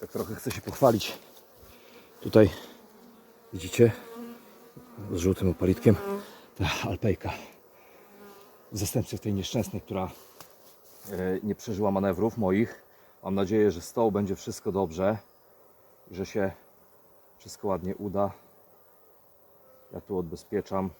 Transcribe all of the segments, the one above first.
Tak trochę chcę się pochwalić. Tutaj widzicie z żółtym opalitkiem ta alpejka zastępcy tej nieszczęsnej, która e, nie przeżyła manewrów moich. Mam nadzieję, że z tą będzie wszystko dobrze i że się wszystko ładnie uda. Ja tu odbezpieczam.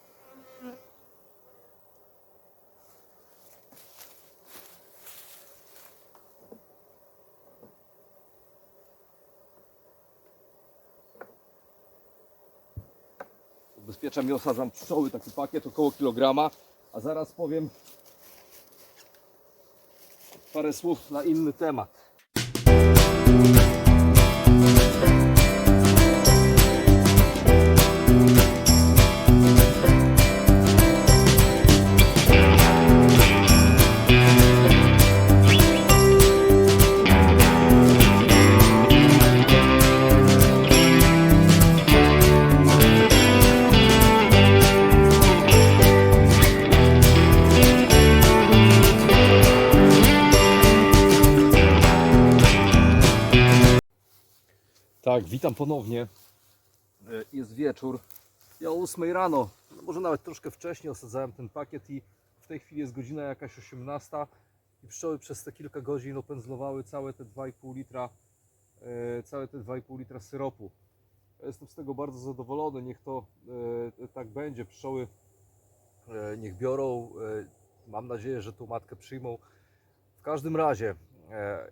Odbezpieczam i osadzam pszczoły, taki pakiet około kilograma, a zaraz powiem parę słów na inny temat. Witam ponownie. E, Jest wieczór. Ja o 8 rano, no może nawet troszkę wcześniej osadzałem ten pakiet i w tej chwili jest godzina jakaś 18 i pszczoły przez te kilka godzin opędzlowały całe te 2,5 litra e, całe te 2,5 litra syropu. Jestem z tego bardzo zadowolony, niech to e, tak będzie. Pszczoły niech biorą. Mam nadzieję, że tą matkę przyjmą. W każdym razie,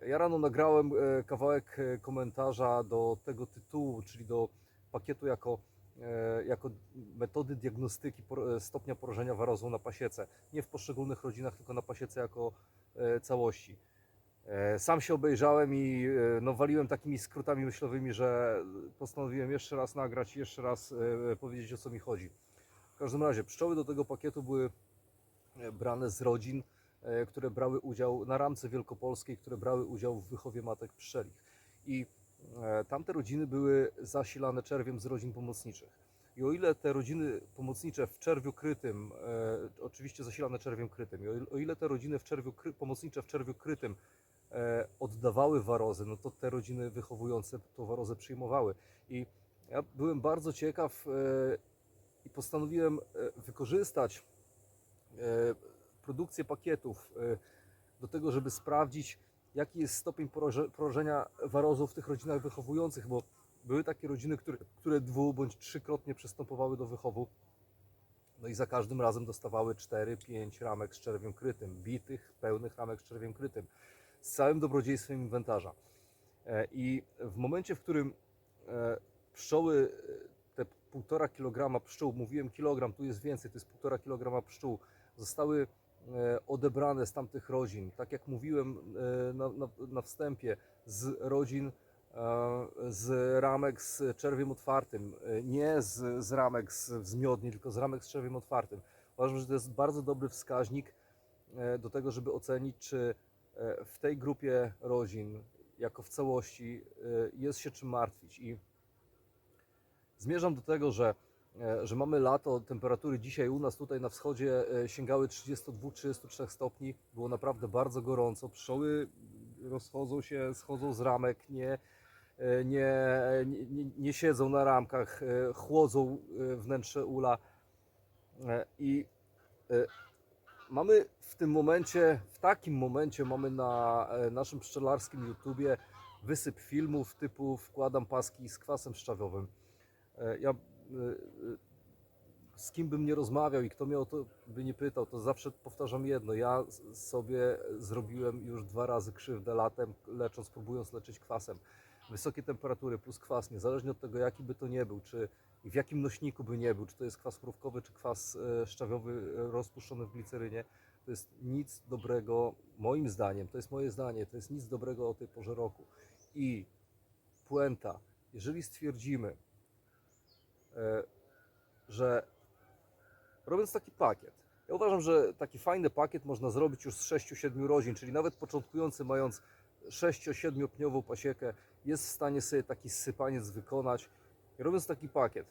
ja rano nagrałem e, kawałek e, komentarza do tego tytułu, czyli do pakietu jako, e, jako metody diagnostyki e, stopnia porażenia warozą na pasiece. Nie w poszczególnych rodzinach, tylko na pasiece jako e, całości. E, Sam się obejrzałem i e, no, waliłem takimi skrótami myślowymi, że postanowiłem jeszcze raz nagrać i jeszcze raz e, powiedzieć o co mi chodzi. W każdym razie, pszczoły do tego pakietu były e, brane z rodzin, e, które brały udział na ramce wielkopolskiej, które brały udział w wychowie matek pszczelich. I e, tamte rodziny były zasilane czerwiem z rodzin pomocniczych. I o ile te rodziny pomocnicze w czerwiu krytym, e, oczywiście zasilane czerwiem krytym, i o o ile te rodziny w czerwiu kry, pomocnicze w czerwiu krytym e, oddawały warozy, no to te rodziny wychowujące tą warozę przyjmowały. I ja byłem bardzo ciekaw e, i postanowiłem e, wykorzystać e, produkcję pakietów e, do tego, żeby sprawdzić, jaki jest stopień porażenia warozów w tych rodzinach wychowujących, bo były takie rodziny, które, które dwu bądź trzykrotnie przystępowały do wychowu. No i za każdym razem dostawały 4-5 ramek z czerwiem krytym, bitych, pełnych ramek z czerwiem krytym, z całym dobrodziejstwem inwentarza. E, I w momencie, w którym e, pszczoły, e, te półtora kilograma pszczół, mówiłem kilogram, tu jest więcej, to jest półtora kilograma pszczół, zostały odebrane z tamtych rodzin, tak jak mówiłem e, na, na, na wstępie, z rodzin e, z ramek z czerwiem otwartym, e, nie z, z ramek z, z miodni, tylko z ramek z czerwiem otwartym. Uważam, że to jest bardzo dobry wskaźnik e, do tego, żeby ocenić, czy e, w tej grupie rodzin, jako w całości, e, jest się czym martwić. I zmierzam do tego, że, e, że mamy lato, temperatury dzisiaj u nas tutaj na wschodzie e, sięgały 32-33 stopni. Było naprawdę bardzo gorąco. Pszczoły rozchodzą się, schodzą z ramek, nie, e, nie, nie, nie- siedzą na ramkach, e, chłodzą e, wnętrze ula. E, I e, mamy w tym momencie, w takim momencie mamy na e, naszym pszczelarskim YouTubie wysyp filmów typu wkładam paski z kwasem szczawiowym. E, Ja e, e, z kim bym nie rozmawiał i kto mnie o to by nie pytał, to zawsze powtarzam jedno. Ja sobie zrobiłem już dwa razy krzywdę latem, lecząc, próbując leczyć kwasem. Wysokie temperatury plus kwas, niezależnie od tego, jaki by to nie był, czy w jakim nośniku by nie był, czy to jest kwas mrówkowy, czy kwas e, szczawiowy e, rozpuszczony w glicerynie, to jest nic dobrego, moim zdaniem, to jest moje zdanie, to jest nic dobrego o tej porze roku. I puenta, jeżeli stwierdzimy, że robiąc taki pakiet, ja uważam, że taki fajny pakiet można zrobić już z 6-7 rodzin, czyli nawet początkujący mając 6-7 pniową pasiekę jest w stanie sobie taki sypaniec wykonać. I robiąc taki pakiet,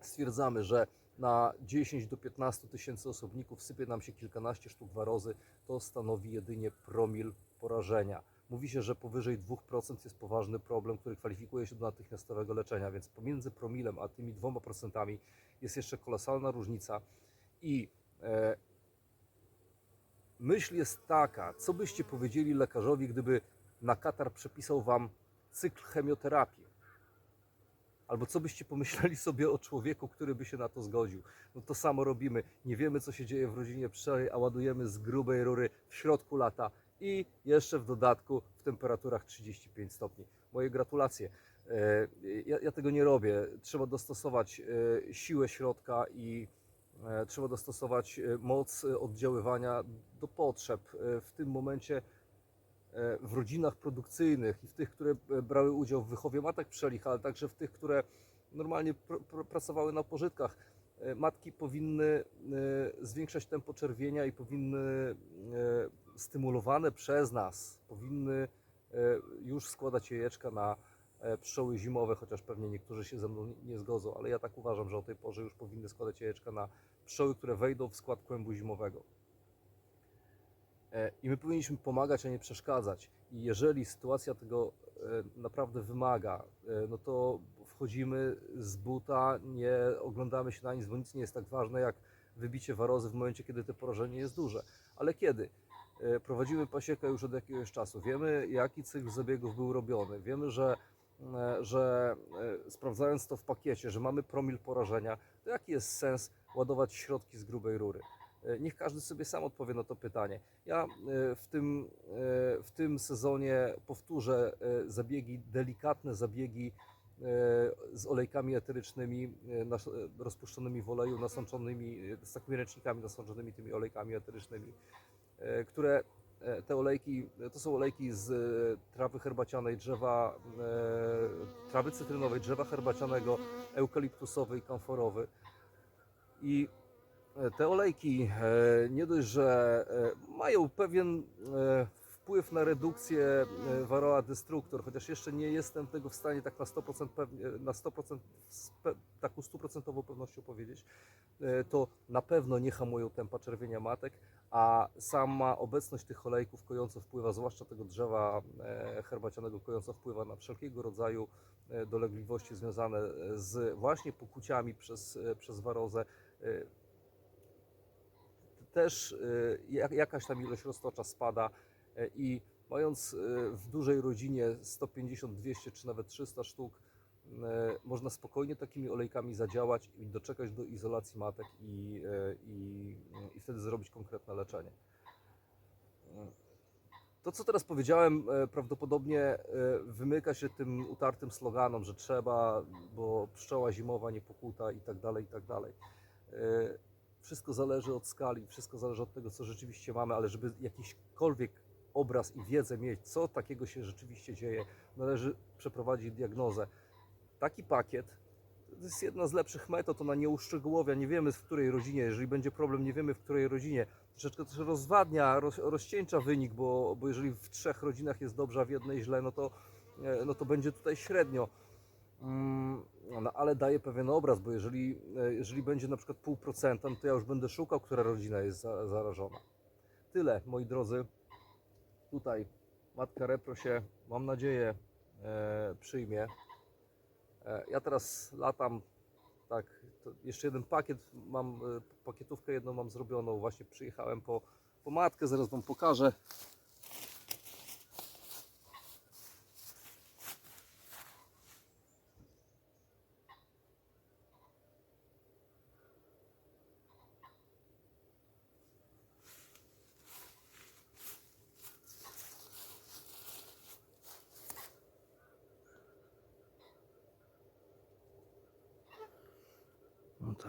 stwierdzamy, że na 10 do 15 tysięcy osobników sypie nam się kilkanaście sztuk warozy, to stanowi jedynie promil porażenia. Mówi się, że powyżej 2% jest poważny problem, który kwalifikuje się do natychmiastowego leczenia, więc pomiędzy promilem a tymi 2% jest jeszcze kolosalna różnica i e, myśl jest taka, co byście powiedzieli lekarzowi, gdyby na katar przepisał wam cykl chemioterapii? Albo co byście pomyśleli sobie o człowieku, który by się na to zgodził? No to samo robimy. Nie wiemy, co się dzieje w rodzinie pszczelej, a ładujemy z grubej rury w środku lata i jeszcze w dodatku w temperaturach 35 stopni. Moje gratulacje. E, Ja, ja tego nie robię. Trzeba dostosować e, siłę środka i e, trzeba dostosować moc oddziaływania do potrzeb. W tym momencie w rodzinach produkcyjnych i w tych, które brały udział w wychowie matek pszczelich, ale także w tych, które normalnie pr pr pracowały na pożytkach, matki powinny zwiększać tempo czerwienia i powinny stymulowane przez nas, powinny e, już składać jajeczka na e, pszczoły zimowe, chociaż pewnie niektórzy się ze mną nie- zgodzą, ale ja tak uważam, że o tej porze już powinny składać jajeczka na pszczoły, które wejdą w skład kłębu zimowego. E, I my powinniśmy pomagać, a nie przeszkadzać. I jeżeli sytuacja tego naprawdę wymaga, no to wchodzimy z buta, nie oglądamy się na nic, bo nic nie jest tak ważne jak wybicie warozy w momencie, kiedy to porażenie jest duże. Ale kiedy? E, Prowadzimy pasiekę już od jakiegoś czasu. Wiemy, jaki cykl zabiegów był robiony. Wiemy, że, e, że e, sprawdzając to w pakiecie, że mamy promil porażenia, to jaki jest sens ładować środki z grubej rury? Niech każdy sobie sam odpowie na to pytanie. Ja w tym, w tym sezonie powtórzę zabiegi, delikatne zabiegi z olejkami eterycznymi rozpuszczonymi w oleju, nasączonymi, z takimi ręcznikami nasączonymi tymi olejkami eterycznymi, które e, te olejki, e, to są olejki z e, trawy herbacianej, drzewa, e, trawy cytrynowej, drzewa herbacianego, eukaliptusowej, kamforowy. I E, Te olejki e, nie dość, że e, mają pewien e, wpływ na redukcję e, Varroa destructor, chociaż jeszcze nie jestem tego w stanie tak na 100%, pewnie, na 100% z pe, taką stuprocentową pewnością powiedzieć, e, to na pewno nie hamują tempa czerwienia matek, a sama obecność tych olejków kojąco wpływa, zwłaszcza tego drzewa e, herbacianego kojąco wpływa na wszelkiego rodzaju dolegliwości związane z właśnie pokuciami przez, przez warozę. Też jak- jakaś tam ilość roztocza spada i mając y, w dużej rodzinie 150, 200 czy nawet 300 sztuk, y, można spokojnie takimi olejkami zadziałać i doczekać do izolacji matek i, i, i wtedy zrobić konkretne leczenie. To, co teraz powiedziałem, e, prawdopodobnie e, wymyka się tym utartym sloganom, że trzeba, bo pszczoła zimowa nie pokuta i tak dalej, i tak dalej. E, Wszystko zależy od skali, wszystko zależy od tego, co rzeczywiście mamy, ale żeby jakiśkolwiek obraz i wiedzę mieć, co takiego się rzeczywiście dzieje, należy przeprowadzić diagnozę. Taki pakiet to jest jedna z lepszych metod, ona nie uszczegółowia, nie wiemy w której rodzinie, jeżeli będzie problem, nie wiemy w której rodzinie. Troszeczkę też rozwadnia, roz, rozcieńcza wynik, bo, bo jeżeli w trzech rodzinach jest dobrze, a w jednej źle, no to, e, no to będzie tutaj średnio. Mm, No, ale daje pewien obraz, bo jeżeli, e, jeżeli będzie na przykład pół procenta, no to ja już będę szukał, która rodzina jest za, zarażona. Tyle, moi drodzy. Tutaj matka Repro się, mam nadzieję, e, przyjmie. E, ja teraz latam, tak, jeszcze jeden pakiet mam, e, pakietówkę jedną mam zrobioną. Właśnie przyjechałem po, po matkę, zaraz Wam pokażę.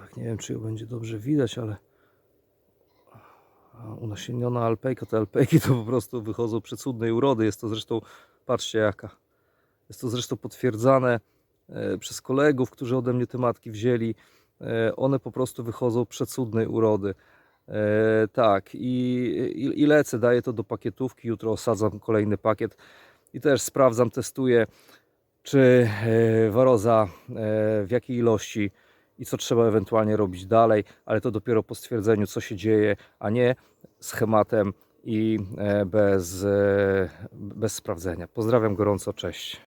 Tak, nie wiem czy ją będzie dobrze widać, ale unasienniona alpejka, te alpejki to po prostu wychodzą przecudnej urody. Jest to zresztą, patrzcie jaka. Jest to zresztą potwierdzane e, przez kolegów, którzy ode mnie te matki wzięli. E, one po prostu wychodzą przecudnej urody. E, tak, i, i, i lecę, daję to do pakietówki. Jutro osadzam kolejny pakiet i też sprawdzam, testuję, czy waroza w jakiej ilości i co trzeba ewentualnie robić dalej, ale to dopiero po stwierdzeniu, co się dzieje, a nie schematem i e, bez, e, bez sprawdzenia. Pozdrawiam gorąco, cześć.